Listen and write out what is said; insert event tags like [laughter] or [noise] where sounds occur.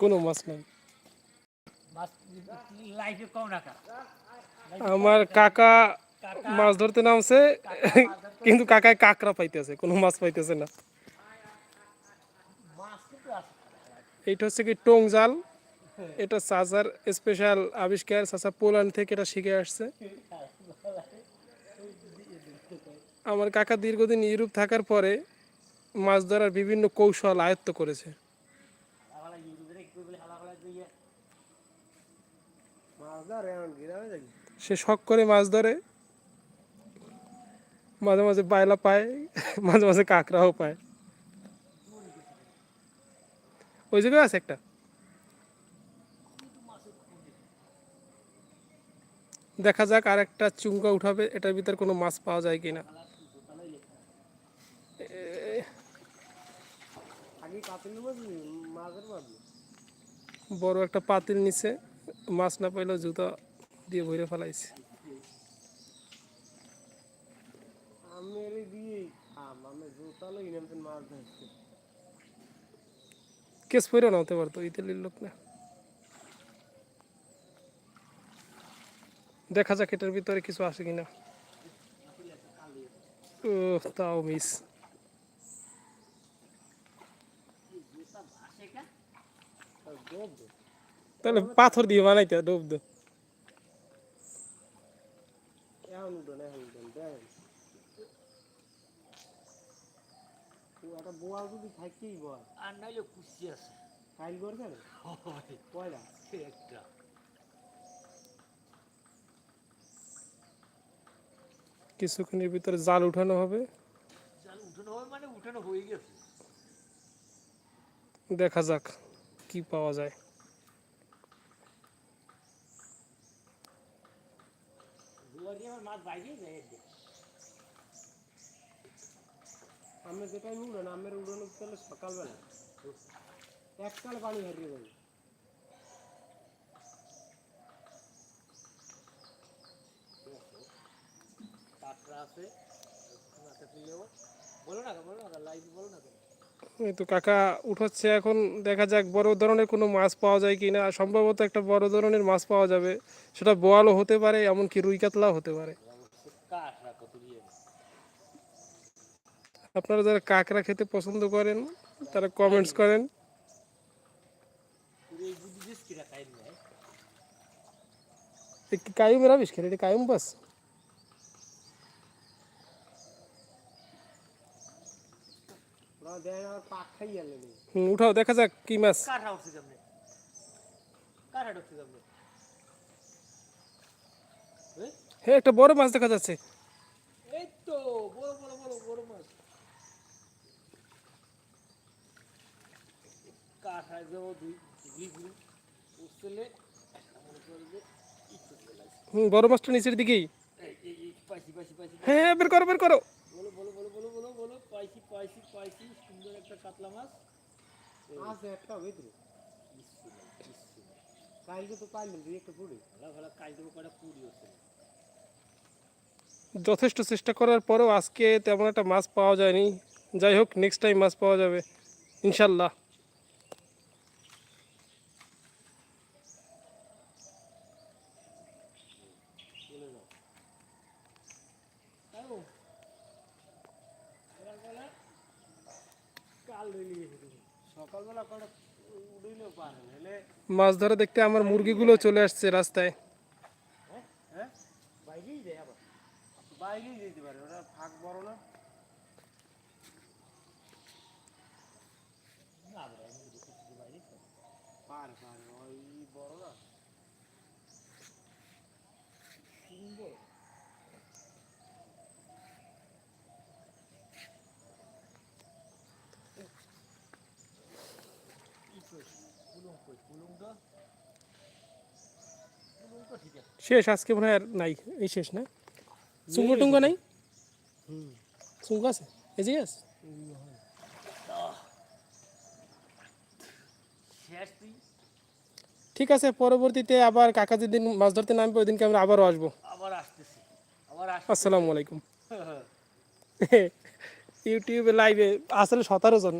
কোনো মাছ নাই। আমার কাকা মাছ ধরতে নামছে কিন্তু কাকায় কাকড়া পাইতেছে কোনো মাছ পাইতেছে না। এইটা হচ্ছে কি টং জাল। এটা চাচার স্পেশাল আবিষ্কার চাচা পোল্যান্ড থেকে এটা শিখে আসছে। আমার কাকা দীর্ঘদিন ইউরোপ থাকার পরে মাছ ধরার বিভিন্ন কৌশল আয়ত্ত করেছে। সে শখ করে মাছ ধরে, মাঝে মাঝে বায়লা পায়, [laughs] মাঝে মাঝে কাঁকড়াও পায়। ওই জায়গায় আছে একটা। দেখা যাক আর একটা চুঙ্গা উঠাবে, এটার ভিতর কোনো মাছ পাওয়া যায় কিনা। বড় একটা পাতিল নিচে মাছ না পাইলেও জুতা দিয়ে ভরে ফেলাইছে। কেস পইরেও না হতে পারতো ইতালির লোক না। দেখা যাক এটার ভিতরে কিছু আসে কিনা। ও তাও মিস আসে কা ডোব দে তাহলে পাথর দিয়ে বানাইতে ডুব দো। এখন উঠোন এখন উঠোন দেখেন ও একটা বোয়াল যদি থাকতেই বল আর নাইলে কুচি আছে ফাইল করবে না হয় পয়লা একটা কিছুক্ষণের ভিতরে জাল উঠানো হবে। জাল উঠানো হবে মানে উঠানো হয়ে গেছে। দেখা যাক। কি পাওয়া যায়? আমার মাছ বাইরেই আমি যেটাই উড়ান আমের উড়ানো তাহলে সকালবেলা। এককাল পানি হারিয়ে যাবে। কাঁকড়া আছে। বলো না বলো না লাইভ বলো না তো কাকা উঠাচ্ছে এখন, দেখা যাক বড় ধরনের কোনো মাছ পাওয়া যায় কিনা। সম্ভবত একটা বড় ধরনের মাছ পাওয়া যাবে। সেটা বোয়ালও হতে পারে, এমনকি রুই কাতলাও হতে পারে। আপনারা যারা কাঁকড়া খেতে পছন্দ করেন, তারা কমেন্টস করেন। পুরো এই খেলে এটা কায়ুম বাস? হুম, উঠাও দেখা যাক কি মাছ। উঠছে কেমনে কেমনে হ্যাঁ? একটা বড় মাছ দেখা যাচ্ছে। এই তো বড় মাছ। দুই দুই হুম মাছটা নিচের দিকেই। হ্যাঁ হ্যাঁ, বের করো বের করো বলো বলো বলো বলো বলো বলো পাইছি পাইছি পাইছি সুন্দর একটা কাতলা মাছ আছে একটা ভিতরে কালকে তো পাইলাম দুই একটা পড়ে ভালো ভালো কাজ কটা পুরি হচ্ছে। যথেষ্ট চেষ্টা করার পরেও আজকে তেমন একটা মাছ পাওয়া যায়নি। যাই হোক নেক্সট টাইম মাছ পাওয়া যাবে ইনশাল্লাহ। কাল মাছ ধরে দেখতে আমার মুরগিগুলো চলে আসছে রাস্তায়। হ্যাঁ? ফাঁক বড় না না রে আমি দেখেছি বাইরে তো। পারে পারে ওই বড় না সুন্দর ই কই, কুলুং কই, কুলুংটা? কুলুং তো ঠিক আছে। শেষ আজকে মনে হয় আর নাই এই শেষ না? চুঙ্গো টুঙ্গো নাই? চুঙ্গো আছে? এই যে আছে? ঠিক আছে পরবর্তীতে আবার কাকা যেদিন মাছ ধরতে নামবে ওই দিনকে আমরা আবারও আসব। আবার আসতেছি। আবার আসসালামু আলাইকুম। [laughs] ইউটিউবে লাইভে আসলে সতেরো জন।